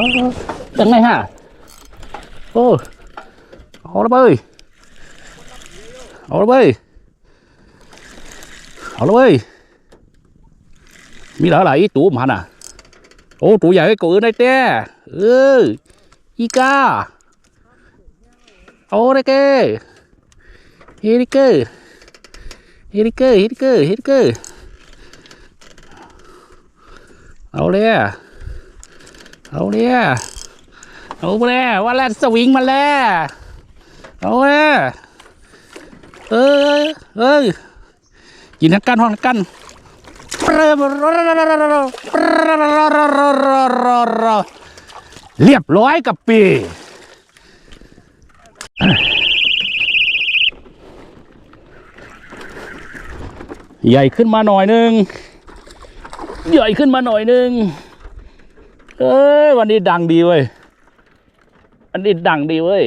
อยังไงฮะ โอ้เอาละเบ้ยเอาละเบ้ยเอาละเบ้ยมีหลายหลายอีตูมหันอะ โอ้ตัวใหญ่กูอื่นได้แต่ เออ อีกา เอาได้แกเฮลิเกอร์เฮลิเกอร์เฮลิเกอร์เฮลิเกอร์เอาเลยอะ เอาเลยอะเอาไปแล้วว่าแล้วสวิงมาแล้วเอาเลยเออเออกินทั้งกันห้องกันเรียบร้อยกับปีใหญ่ขึ้นมาหน่อยหนึง ใหญ่ขึ้นมาหน่อยหนึง เอ้ยวันนี้ดังดีเว้ยวันนี้ดังดีเว้ย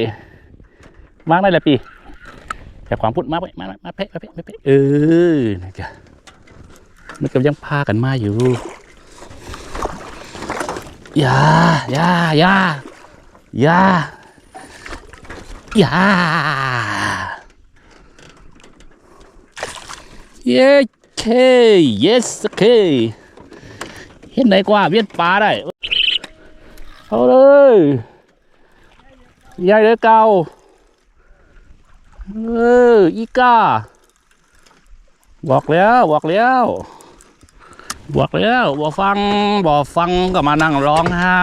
มากได้หละปีแต่ความพูดมาไปมามาเพ่มาเพ่มาเพ่เออนะจ๊ะมันก็ยังพากันมาอยู่อย่าอย่าอย่าอย่าอย่าเย้เค yes เคเห็นไหนกว่าเวียนปลาได้ เอาเลยใหญ่เลยเก่าเอออีกาบอกแล้วบอกแล้วบอกแล้วบอกฟังบอกฟังก็มานั่งร้องไห้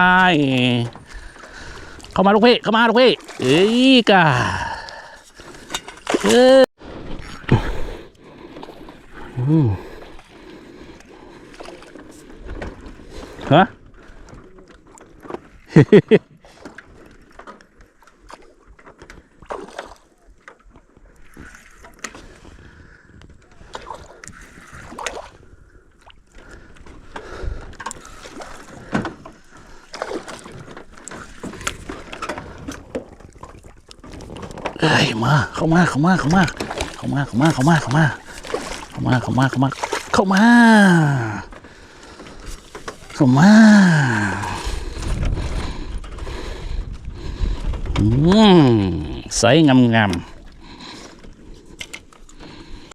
เข้ามาลูกพี่เข้ามาลูกพี่เอ้ยกาเอออืมฮะ เอ้ยมาเข้ามาเข้ามาเข้ามาเข้ามาเข้ามาเข้ามาเข้ามาเข้ามาเข้ามาเข้ามาเข้ามาเข้ามา uhm, sấy ngâm ngầm.